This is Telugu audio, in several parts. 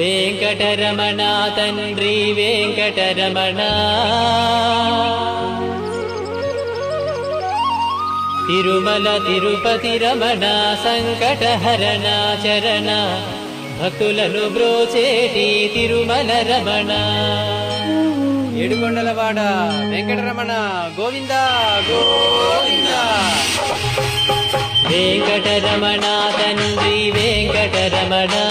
వెంకటరమణ తండ్రి వెంకటరమణ. తిరుమల తిరుపతి రమణ సంకటహరణ చరణ. భక్తులను బ్రోచేటి తిరుమల రమణ. ఏడుకొండలవాడ వెంకటరమణ గోవింద గోవింద. వెంకటరమణ తండ్రి వెంకటరమణ.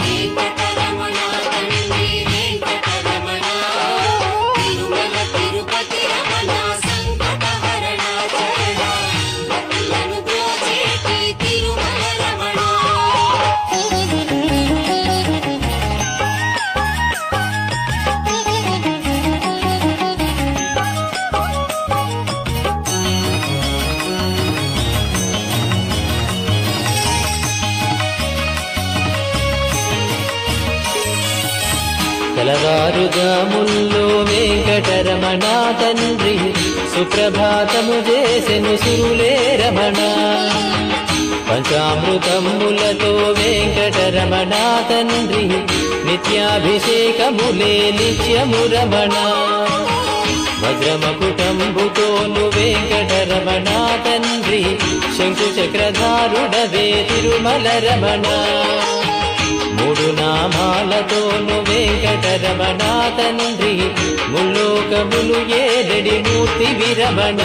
రమణ తండ్రి సుప్రభాతము చేసెను సురులే రమణ. పంచామృతములతో వెంకటరమణ తండ్రి నిత్యాభిషేకములే నిత్యము రమణ. వజ్రమకుటంబుతోను వెంకటరమణ తండ్రి శంకుచక్రధారుడవే తిరుమల రమణ. మూడు నామాలతోను వెంకటరమణ తండ్రి ముల్లోకములు ఏరడి మూర్తి విరమణ.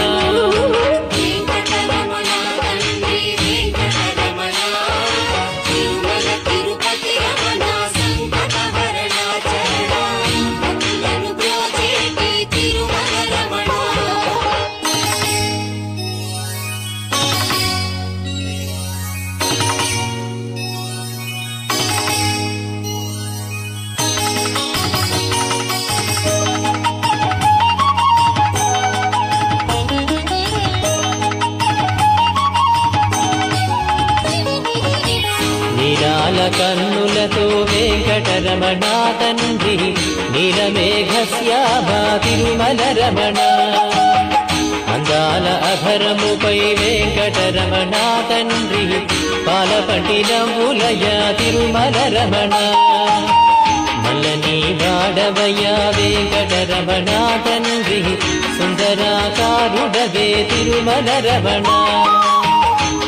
తిరుమల రమణ. అందాల అభరముపై వెంకటరమణ తండ్రి పాలపటి తిరుమల రమణ. మల్లని వాడవయ వెంకటరమణ తండ్రి సుందరాకారుడవే తిరుమల రమణ.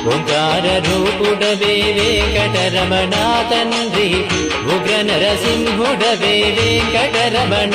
ఓంకార రూపుడవే వెంకటరమణ తండ్రి ఉగ్ర నరసింహుడవే వెంకటరమణ వెంకటరమణ.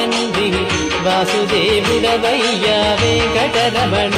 వాసుదేవుడవయ్యా వెంకటరమణ.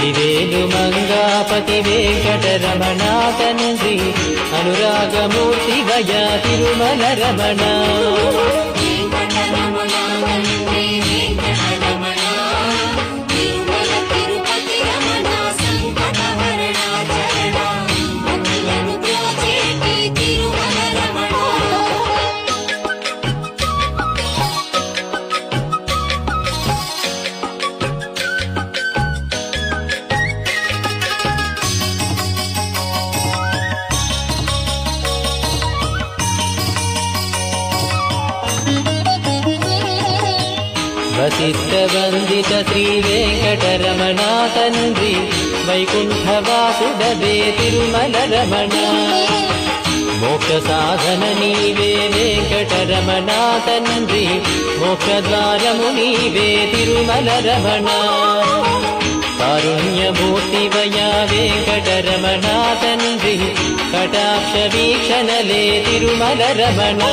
హరివేలు మంగాపతి వెంకటరమణ తండ్రి అనురాగమూర్తి వయ తిరుమల రమణ. श्रीवेङ्कटरमणा वेङ्कटरमणा तन्त्रि वैकुण्ठवासुदवे तिरुमल रमणा मोक्षसाधननी वे वेङ्कटरमणातन्दि मोक्षद्वारमुनी वे तिरुमलरमणा। अरुण्यभूतिमया वेङ्कटरमणा कटाक्षवीक्षण कटाक्षवीक्षणले तिरुमलरमणा।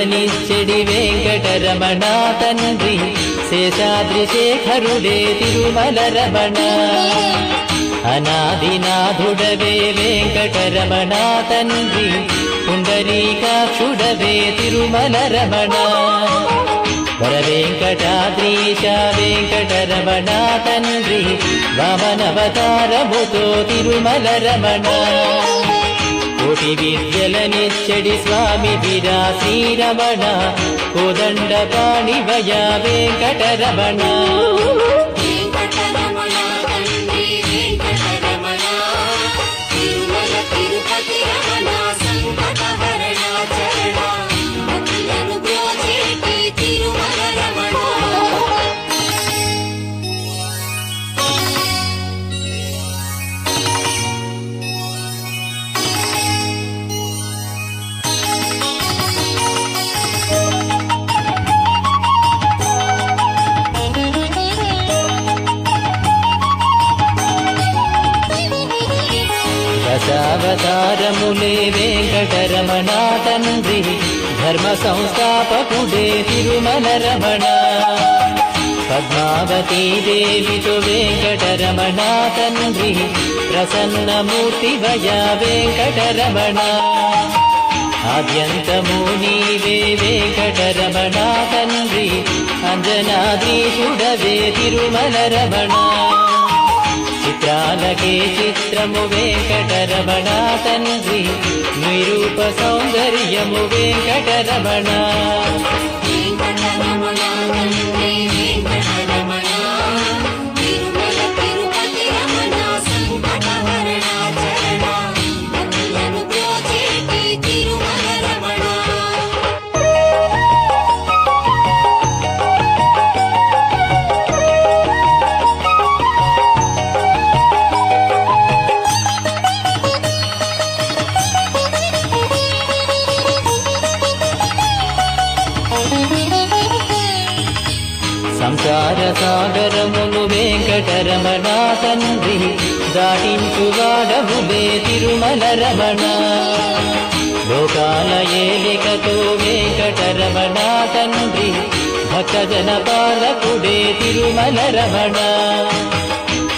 బుద్ధులనిచ్చడి వెంకటరమణ తండ్రి. శేషాద్రి శేఖరుడే తిరుమల రమణ అనాదినాథుడవే వెంకటరమణ తండ్రి. పుండరీకాక్షుడవే తిరుమల రమణ వర వెంకటాద్రీశ వెంకటరమణ తండ్రి. వామనవతారముతో తిరుమల రమణ కోటి విద్యలనిచ్చడి స్వామి విరా శ్రీరమణ కోదండ పాణివయ వెంకటరమణ వెంకటరమణ. సంస్థాపకుడే తిరుమల రమణ పద్మావతీ దేవితో వెంకటరమణ తండ్రి. ప్రసన్నమూర్తి భయ వెంకటరమణ. ఆద్యంతము నీవే వెంకటరమణ తండ్రి. అంజనాద్రీషుడవే తిరుమల రమణ చిత్రాలకే చిత్రము వెంకటరమణ తండ్రి నిరూప సౌందర్యము వెంకటరమణ. వెంకటరమణ. సాగరమును వెంకటరమణ తండ్రి దాటించువాడవులే తిరుమల రమణ. లోకాల ఏలికతో వెంకటరమణ తండ్రి భక్తజన పాలకుడే తిరుమల రమణ.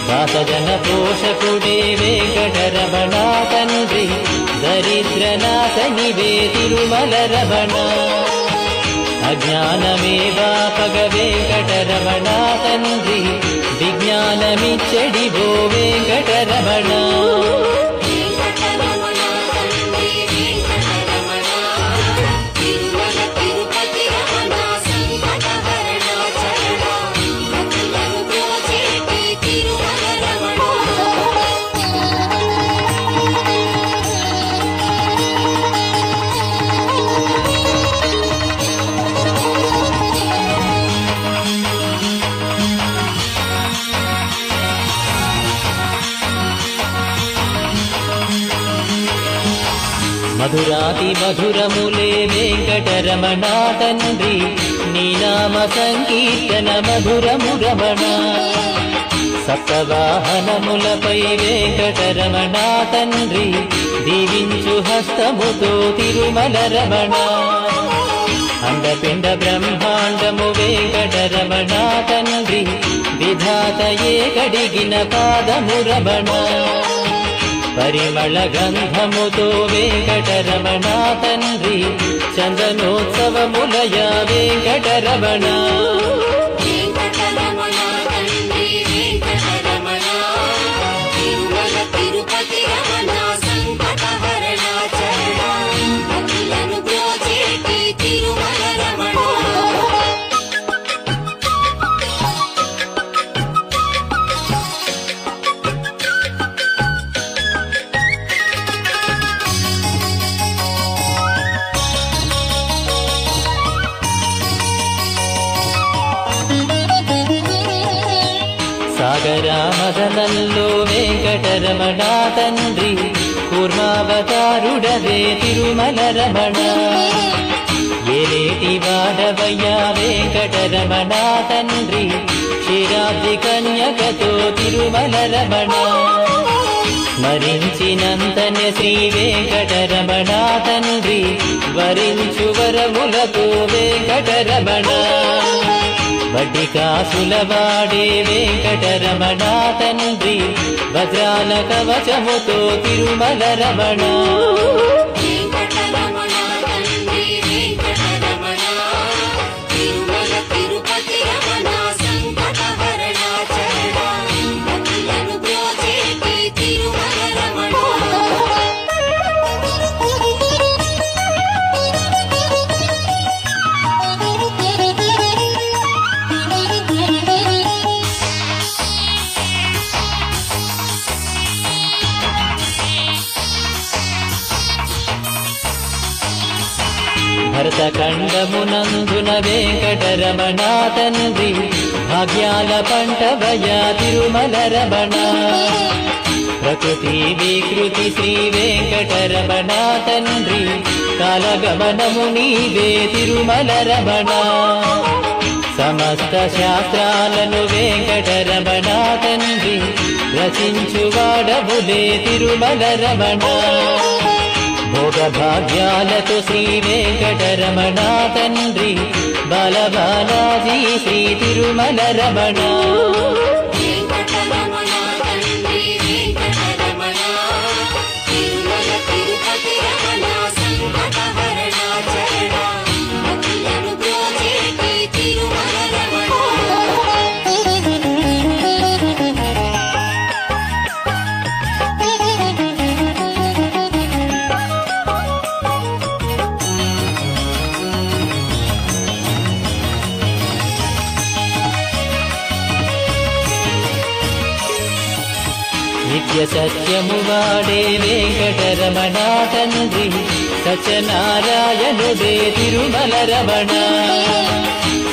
దాసజన పోషకుడే వెంకటరమణ తండ్రి దరిద్రనాథనివే తిరుమల రమణ. అజ్ఞానమే బాపగ వెంకటరమణ తండ్రి విజ్ఞానమిచ్చడివో వెంకటరమణ వెంకటరమణ మధురాతి మధురములే వెంకటరమణ తండ్రి నీ నామ సంకీర్తన మధురము రమణ. సప్తవాహనములపై వెంకటరమణ తండ్రి దీవించు హస్తముతో తిరుమల రమణ. అండపిండ బ్రహ్మాండము వెంకటరమణ తండ్రి విధాత ఏ కడిగిన పాదము రమణ. పరిమళ గంధముతో వెంకటరమణ తండ్రి చందనోత్సవములయ వెంకటరమణ. వెంకటరమణ తండ్రి కూర్మావతారుడవే తిరుమల రమణ. ఏలేటి వాడవయ్యా వెంకట వెంకటరమణ తండ్రి క్షీరాబ్ది కన్యకతో తిరుమల రమణ. స్మరించినంతనే శ్రీ వెంకటరమణ తండ్రి వరించు వరములతో వెంకటరమణ. వడ్డి కాసుల వాడే వెంకటరమణ తండ్రి వజ్రాల కవచముతో తిరుమల రమణ భరతఖండమునందున వెంకటరమణ తండ్రి భాగ్యాల భయా తిరుమల రమణ ప్రకృతి వికృతి శ్రీ వెంకటరమణ తండ్రి కాలగమనము నీవే తిరుమల రమణ సమస్త శాస్త్రాలను వెంకటరమణ తండ్రి రచించువాడవులే తిరుమల రమణ భోగభాగ్యాలతో శ్రీ వెంకటరమణ తండ్రి బలబాలాజీ శ్రీ తిరుమల రమణ నిత్య సత్యము వాడే వెంకటరమణ తండ్రి సత్యనారాయణుడే తిరుమల రమణ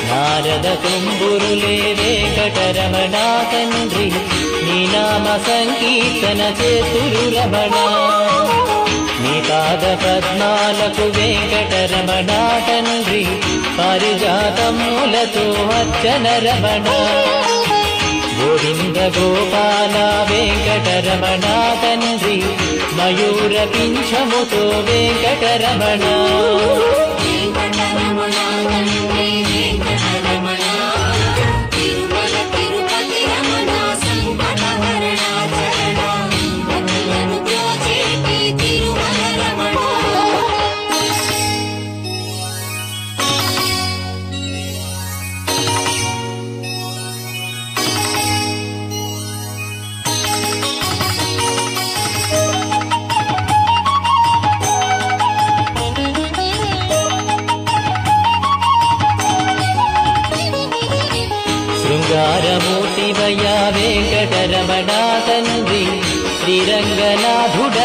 నారద కుంబురులే వెంకటరమణ తండ్రి నీ నామ సంకీర్తన చేతురు రమణ. నీ పాద పద్మాలకు వెంకటరమణ తండ్రి పారిజాతములతో అర్చన రమణ. గోవింద గోపాల వెంకటరమణ తండ్రి మయూర పింఛముతో వెంకటరమణ.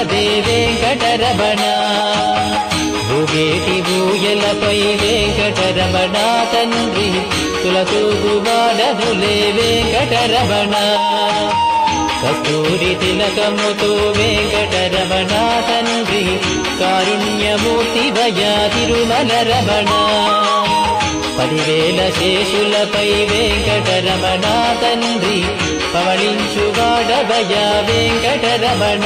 శ్రీరంగనాథుడవే వెంకటరమణ. భూగేటి భూయలపై వెంకటరమణ తండ్రి తులతూగువాడదులే వెంకటరమణ. కస్తూరి తిలకముతో వెంకటరమణ తండ్రి కారుణ్యమూర్తి కారుణ్యమూర్తివయ్యా తిరుమల రమణ పదివేల శేషులపై వెంకటరమణ తండ్రి పవళించువాడవయ వెంకటరమణ వెంకటరమణ.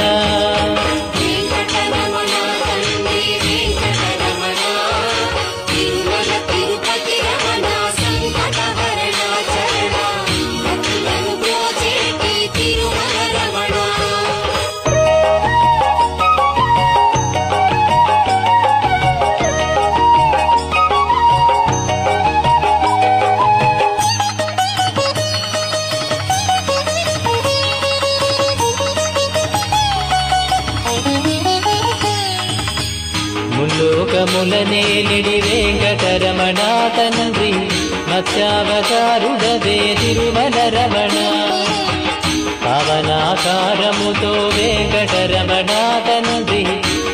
ముల్లోకములనేలిడి వెంకటరమణ తండ్రి మత్స్యావతారుడదే తిరుమల రమణ పవనాకారముతో వెంకటరమణ తండ్రి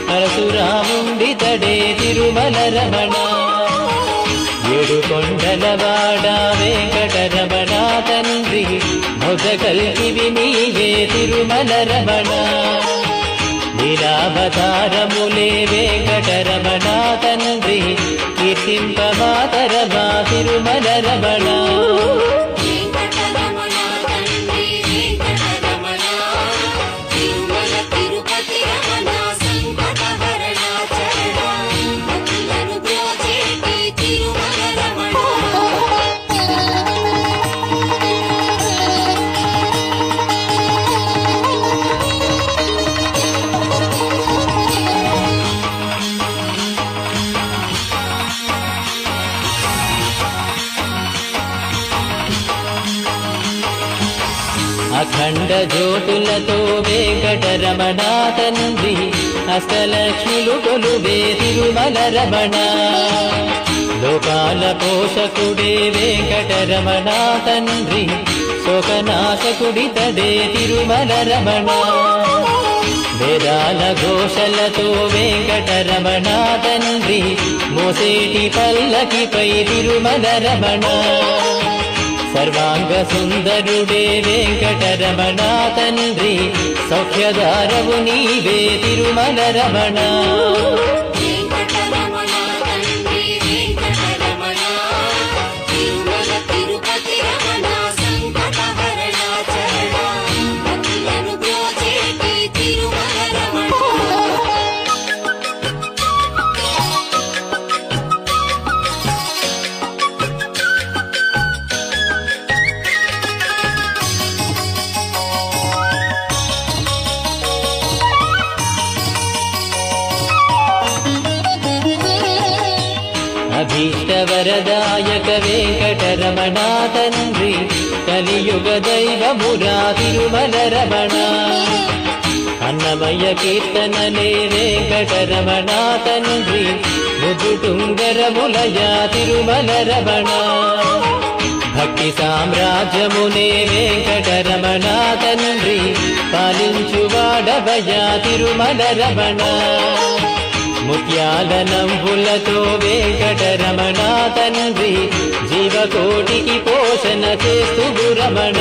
పరశురాముండి తడే తిరుమల రమణ ఏడు కొండలవాడ వెంకటరమణ తండ్రి మొదకల్కి వినీయే తిరుమల రమణ లీలావతారములే వెంకటరమణ తండ్రి కీర్తింపమాతరమా తిరుమల రమణ జ్యోతులతో వెంకటరమణ తండ్రి అష్టలక్ష్మిలు కొలువే తిరుమల రమణ. లోకాల పోషకుడే వెంకటరమణ తండ్రి శోకనాశకుడి తడే తిరుమల రమణ. వేదాల ఘోషలతో వెంకటరమణ తండ్రి మోసేటి పల్లకిపై తిరుమల రమణ. సర్వాంగ సుందరుడే వెంకటరమణ తండ్రి సౌఖ్యదారవు నీవే తిరుమల రమణ అభీష్టవరదాయక వెంకటరమణ తండ్రి కలియుగ దైవమురా తిరుమల రమణ. అన్నమయ్య కీర్తనలే వెంకటరమణ తండ్రి ముదుటుంగరములయ తిరుమల రమణ. భక్తి సామ్రాజ్యమునే వెంకటరమణ తండ్రి పాలించువాడవయ తిరుమల రమణ. ముత్యాల నంబులతో రమణ తండ్రి జీవకోటికి పోషణ చేస్తూ రమణ.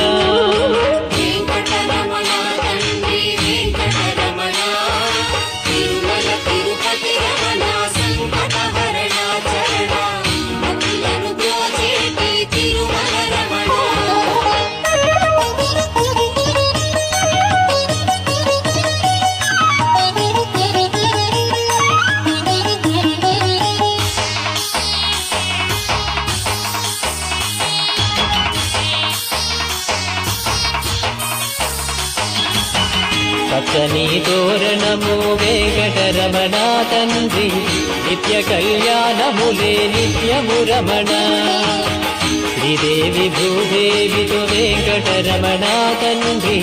పచ్చని తోరణము వెంకటరమణ తండ్రి నిత్య కళ్యాణములే నిత్యము రమణ. శ్రీదేవి భూదేవితో వెంకటరమణ తండ్రి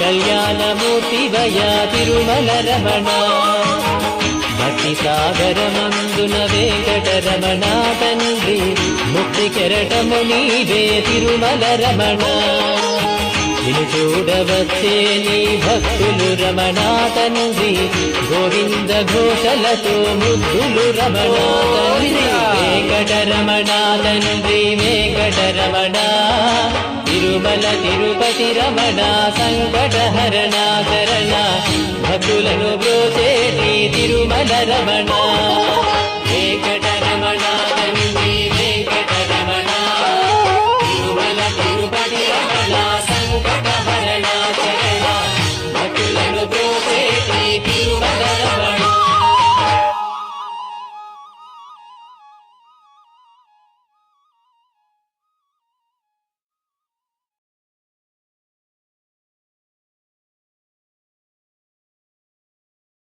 కళ్యాణమూర్తి వయా తిరుమల రమణ. భక్తి సాగరమందున వెంకటరమణ తండ్రి ముక్తి కెరటము నీవే తిరుమల రమణ. నిన్ను చూడవచ్చే నీ భక్తులు రమణ గోవింద ఘోషలతో ముద్దులు రమణ తండ్రి వెంకటరమణ తండ్రి వెంకటరమణ తిరుమల తిరుపతి రమణ సంకట హరణాకరణ భక్తులను బ్రోచేటి తిరుమల రమణ. వెంకట